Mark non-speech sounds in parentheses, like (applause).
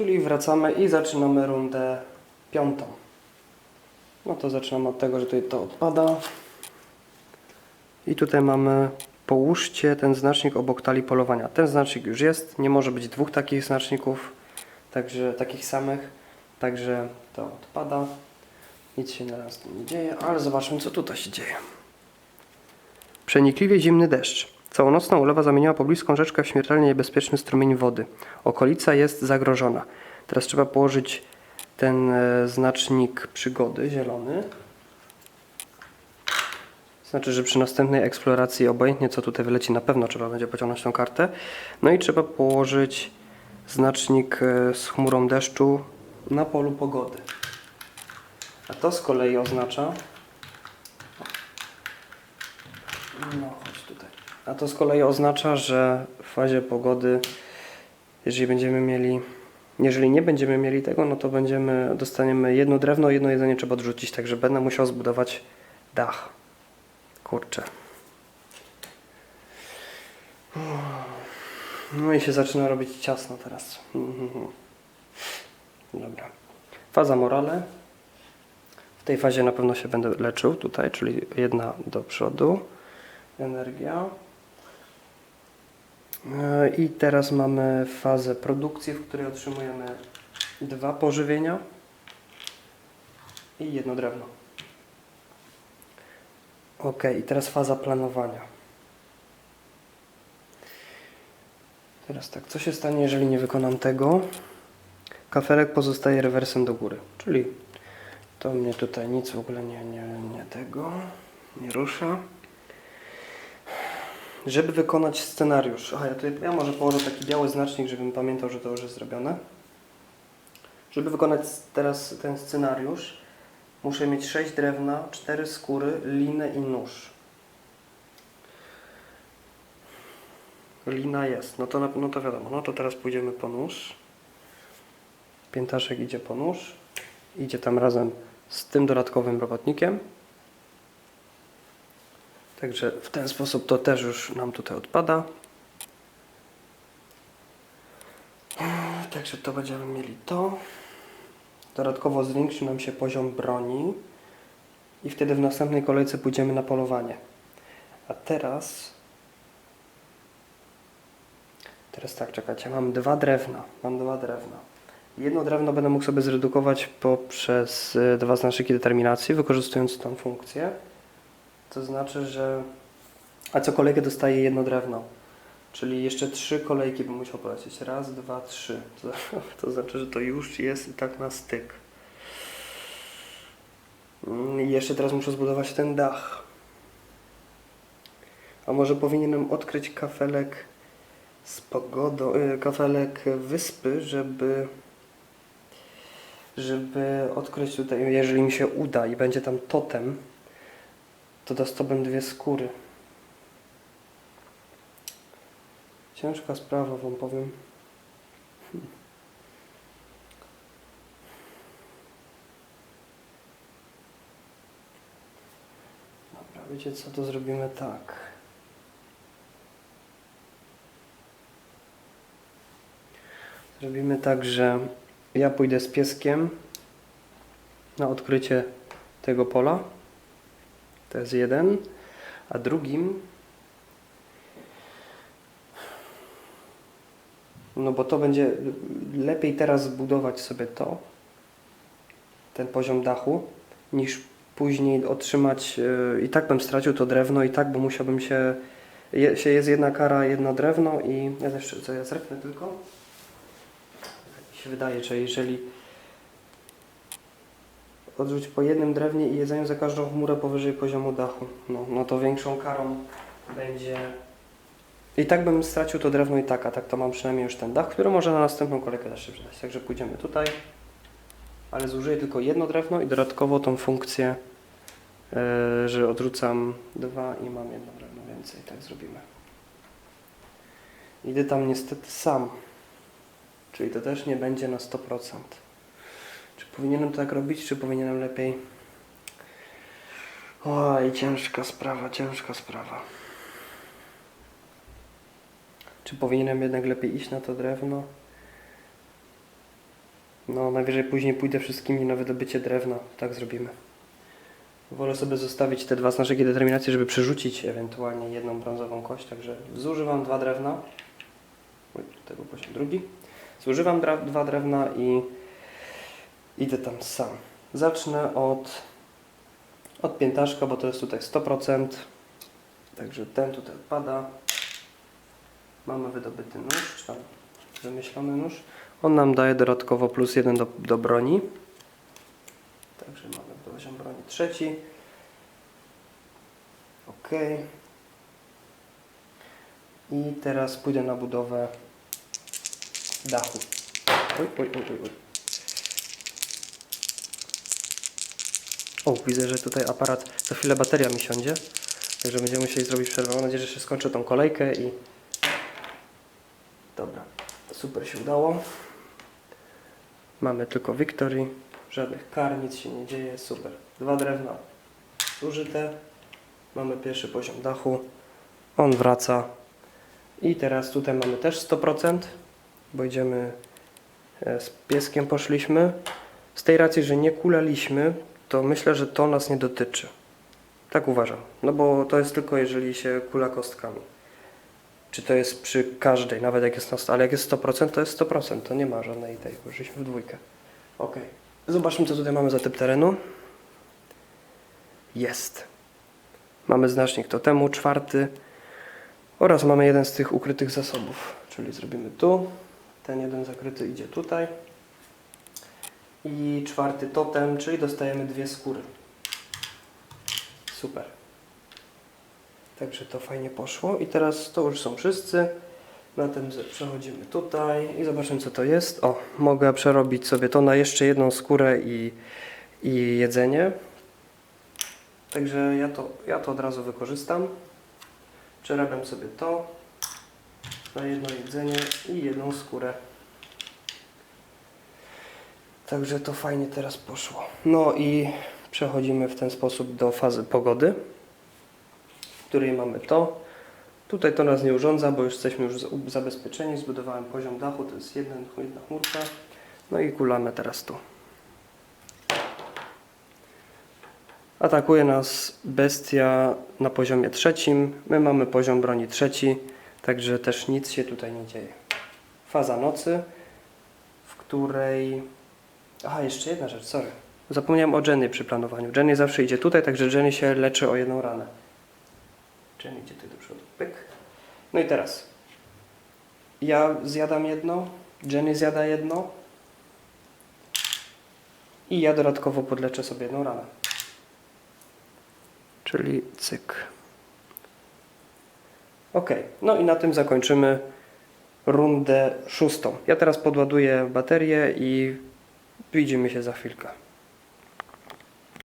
Czyli wracamy i zaczynamy rundę piątą. No to zaczynamy od tego, że tutaj to odpada. I tutaj mamy połóżcie ten znacznik obok talii polowania. Ten znacznik już jest, nie może być dwóch takich znaczników, także takich samych, także to odpada. Nic się na tym nie dzieje, ale zobaczmy co tutaj się dzieje. Przenikliwie zimny deszcz. Całonocna ulewa zamieniła pobliską rzeczkę w śmiertelnie niebezpieczny strumień wody. Okolica jest zagrożona. Teraz trzeba położyć ten e, znacznik przygody, zielony. Znaczy, że przy następnej eksploracji, obojętnie co tutaj wyleci, na pewno trzeba będzie pociągnąć tą kartę. No i trzeba położyć znacznik e, z chmurą deszczu na polu pogody. A to z kolei oznacza. No. A to z kolei oznacza, że w fazie pogody, jeżeli będziemy mieli. Jeżeli nie będziemy mieli tego, no to będziemy, dostaniemy jedno drewno, jedno jedzenie trzeba odrzucić, także będę musiał zbudować dach. Kurczę. No i się zaczyna robić ciasno teraz. Dobra. Faza morale. W tej fazie na pewno się będę leczył tutaj, czyli jedna do przodu. Energia. E, I teraz mamy fazę produkcji, w której otrzymujemy dwa pożywienia i jedno drewno. Ok, i teraz faza planowania. Teraz tak, co się stanie, jeżeli nie wykonam tego? Kafelek pozostaje rewersem do góry, czyli to mnie tutaj nic w ogóle nie, nie, nie tego, nie rusza. Żeby wykonać scenariusz, aha, ja, tutaj, ja może położę taki biały znacznik, żebym pamiętał, że to już jest zrobione. Żeby wykonać teraz ten scenariusz, muszę mieć 6 drewna, 4 skóry, linę i nóż. Lina jest, no to, no to wiadomo, no to teraz pójdziemy po nóż. Piętaszek idzie po nóż, idzie tam razem z tym dodatkowym robotnikiem. Także w ten sposób to też już nam tutaj odpada. Także to będziemy mieli to. Dodatkowo zwiększy nam się poziom broni i wtedy w następnej kolejce pójdziemy na polowanie. A teraz teraz tak, czekajcie, mam dwa drewna. Mam dwa drewna. Jedno drewno będę mógł sobie zredukować poprzez y, dwa znaczniki determinacji, wykorzystując tą funkcję. To znaczy, że. A co kolejkę dostaje jedno drewno. Czyli jeszcze trzy kolejki bym musiał polecieć. Raz, dwa, trzy. (laughs) To, znaczy, że to już jest i tak na styk. Mm, I jeszcze teraz muszę zbudować ten dach. A może powinienem odkryć kafelek z pogodą, y, kafelek wyspy, żeby żeby odkryć tutaj, jeżeli mi się uda i będzie tam totem, to dostałbym dwie skóry. Ciężka sprawa, wam powiem. Hmm. Dobra, wiecie co, to zrobimy tak. Zrobimy tak, że ja pójdę z pieskiem na odkrycie tego pola. To jest jeden. A drugim. No bo to będzie lepiej teraz zbudować sobie to, ten poziom dachu, niż później otrzymać. yy, I tak bym stracił to drewno, i tak, bo musiałbym się. Się jest jedna kara, jedno drewno, i ja też co ja zerknę tylko. Tak mi się wydaje, że jeżeli odrzuć po jednym drewnie i jedzeniu za każdą chmurę powyżej poziomu dachu. No, no to większą karą będzie. I tak bym stracił to drewno i tak, a tak to mam przynajmniej już ten dach, który może na następną kolejkę też się przydać. Także pójdziemy tutaj, ale zużyję tylko jedno drewno i dodatkowo tą funkcję, yy, że odrzucam dwa i mam jedno drewno więcej. Tak zrobimy. Idę tam niestety sam, czyli to też nie będzie na 100%. Czy powinienem tak robić, czy powinienem lepiej... Oj, ciężka sprawa, ciężka sprawa. Czy powinienem jednak lepiej iść na to drewno? No, najwyżej później pójdę wszystkimi na wydobycie drewna. Tak zrobimy. Wolę sobie zostawić te dwa znaczniki determinacji, żeby przerzucić ewentualnie jedną brązową kość. Także zużywam dwa drewna. Tego poziom drugi. Zużywam dwa drewna i idę tam sam. Zacznę od, od piętaszka, bo to jest tutaj 100%. Także ten tutaj odpada. Mamy wydobyty nóż, czy tam wymyślony nóż. On nam daje dodatkowo plus jeden do, do broni. Także mamy poziom broni trzeci. Ok. I teraz pójdę na budowę dachu. Oj, oj, oj, oj, O, widzę, że tutaj aparat, za chwilę bateria mi siądzie. Także będziemy musieli zrobić przerwę. Mam nadzieję, że się skończę tą kolejkę i... Dobra, super się udało. Mamy tylko Victory, żadnych kar, nic się nie dzieje, super. Dwa drewna zużyte. Mamy pierwszy poziom dachu. On wraca. I teraz tutaj mamy też 100%, bo idziemy e, z pieskiem poszliśmy. Z tej racji, że nie kulaliśmy, to myślę, że to nas nie dotyczy. Tak uważam. No bo to jest tylko jeżeli się kula kostkami. Czy to jest przy każdej, nawet jak jest na 100, ale jak jest 100%, to jest 100%, to nie ma żadnej tej, bo żeśmy w dwójkę. Ok. Zobaczmy, co tutaj mamy za typ terenu. Jest. Mamy znacznik totemu, czwarty. Oraz mamy jeden z tych ukrytych zasobów. Czyli zrobimy tu. Ten jeden zakryty idzie tutaj. I czwarty totem, czyli dostajemy dwie skóry. Super. Także to fajnie poszło. I teraz to już są wszyscy. Na tym przechodzimy tutaj i zobaczymy co to jest. O, mogę przerobić sobie to na jeszcze jedną skórę i, i jedzenie. Także ja to, ja to od razu wykorzystam. Przerabiam sobie to na jedno jedzenie i jedną skórę. Także to fajnie teraz poszło. No i przechodzimy w ten sposób do fazy pogody, w której mamy to. Tutaj to nas nie urządza, bo już jesteśmy już za- zabezpieczeni. Zbudowałem poziom dachu, to jest jedna, jedna chmurka. No i kulamy teraz tu. Atakuje nas bestia na poziomie trzecim. My mamy poziom broni trzeci, także też nic się tutaj nie dzieje. Faza nocy, w której... Aha, jeszcze jedna rzecz, sorry. Zapomniałem o Jenny przy planowaniu. Jenny zawsze idzie tutaj, także Jenny się leczy o jedną ranę. Jenny idzie tutaj do przodu. Pyk. No i teraz. Ja zjadam jedno, Jenny zjada jedno i ja dodatkowo podleczę sobie jedną ranę. Czyli cyk. Ok, no i na tym zakończymy rundę szóstą. Ja teraz podładuję baterię i widzimy się za chwilkę.